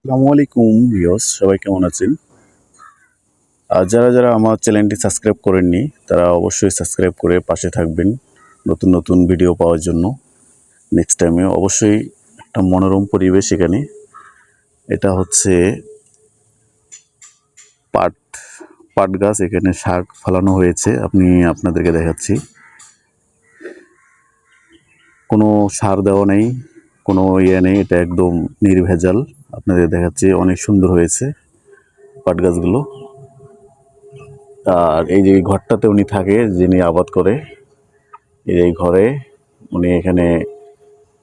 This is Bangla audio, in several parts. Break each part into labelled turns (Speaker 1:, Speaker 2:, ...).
Speaker 1: আসসালামু আলাইকুম ভিউয়ার্স, সবাই কেমন আছেন? যারা যারা আমার চ্যানেলটি সাবস্ক্রাইব করেননি, তারা অবশ্যই সাবস্ক্রাইব করে পাশে থাকবেন নতুন নতুন ভিডিও পাওয়ার জন্য। নেক্সট টাইমে অবশ্যই একটা মনোরম পরিবেশ এখানে। এটা হচ্ছে পাট পাট গাছ, এখানে শাক ফলানো হয়েছে। আপনি, আপনাদেরকে দেখাচ্ছি। কোনো সার দেওয়া নেই, কোনো ইয়ে নেই, এটা একদম নির্ভেজাল। আপনাদের দেখাচ্ছি, অনেক সুন্দর হয়েছে পাট গাছগুলো আর এই যে ঘরটাতে উনি থাকে, যিনি আবাদ করে, এই যে ঘরে উনি এখানে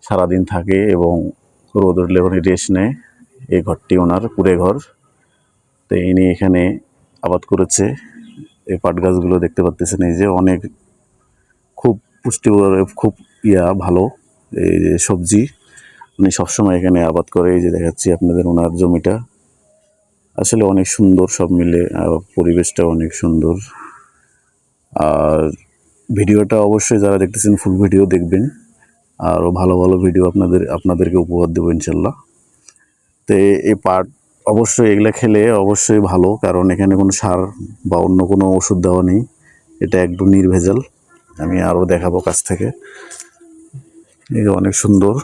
Speaker 1: সারাদিন থাকে এবং রোদ উঠলে উনি রেস্ট নেয়। এই ঘরটি ওনার কুড়ে ঘর। তো ইনি এখানে আবাদ করেছে। এই পাট গাছগুলো দেখতে পাচ্ছেন এই যে অনেক খুব পুষ্টিকর, খুব ইয়া, ভালো এই যে সবজি। উনি সবসময় এখানে আবাদ করে এই যে দেখাচ্ছি আপনাদের ওনার জমিটা। আসলে অনেক সুন্দর সব মিলে পরিবেশটা অনেক সুন্দর। আর ভিডিওটা অবশ্যই যারা দেখতেছেন, ফুল ভিডিও দেখবেন। আরও ভালো ভালো ভিডিও আপনাদের, আপনাদেরকে উপহার দেবো ইনশাল্লাহ। তো এই পাট অবশ্যই এগুলো খেলে অবশ্যই ভালো, কারণ এখানে কোনো সার বা অন্য কোনো ওষুধ দেওয়া নেই। এটা একদম নির্ভেজাল। আমি আরও দেখাবো কাছ থেকে। এই অনেক সুন্দর।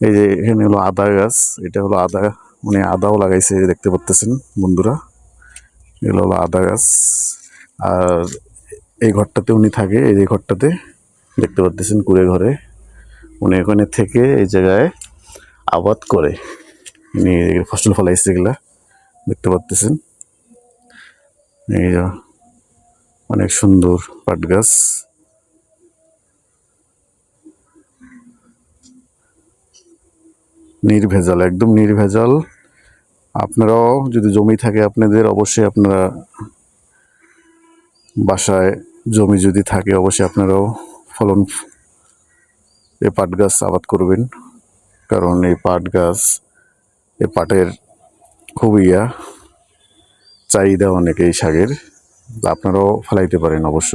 Speaker 1: এই যে এখানে হলো আদা গাছ, এটা হলো আদা মানে আদাও লাগাইছে দেখতে পাচ্তেছেন বন্ধুরা। এগুলো হলো আদা গাছ। আর এই ঘরটাতে উনি থাকে, এই যে ঘরটাতে দেখতে পাচ্তেছেন কুড়ে ঘরে। উনি এখানে থেকে এই জায়গায় আবাদ করে, উনি ফসল ফলাইছে এগুলা, দেখতে পাচ্তেছেন। এই অনেক সুন্দর পাট গাছ। নির্ভেজাল, একদম নির্ভেজাল। আপনারাও যদি জমি থাকে আপনাদের, অবশ্যই আপনারা বাসায় জমি যদি থাকে, অবশ্যই আপনারাও ফলন এ পাট গাছ আবাদ করবেন। কারণ এই পাট গাছ, এ পাটের খুব ইয়া, চাহিদা অনেক এই শাকের। আপনারাও ফেলাইতে পারেন অবশ্য।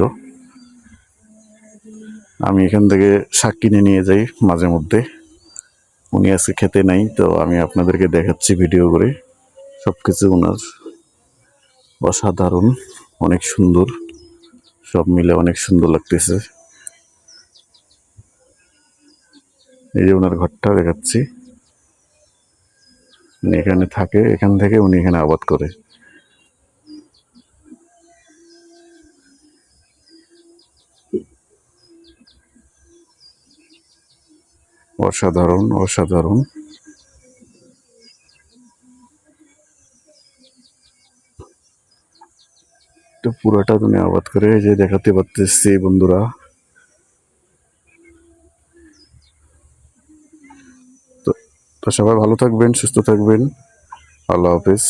Speaker 1: আমি এখান থেকে শাক কিনে নিয়ে যাই মাঝে মধ্যে। উনি আজকে খেতে নাই, তো আমি আপনাদেরকে দেখাচ্ছি ভিডিও করে। সব কিছু ওনার অসাধারণ, অনেক সুন্দর, সব মিলে অনেক সুন্দর লাগতেছে। এই যে ওনার ঘরটা দেখাচ্ছি। এখানে থাকে, এখান থেকে উনি এখানে আবাদ করে। অসাধারণ অসাধারণ। তো পুরোটা তুমি আবাদ করে যে দেখাতে পারতেছি বন্ধুরা। তো সবাই ভালো থাকবেন, সুস্থ থাকবেন। আল্লাহ হাফিজ।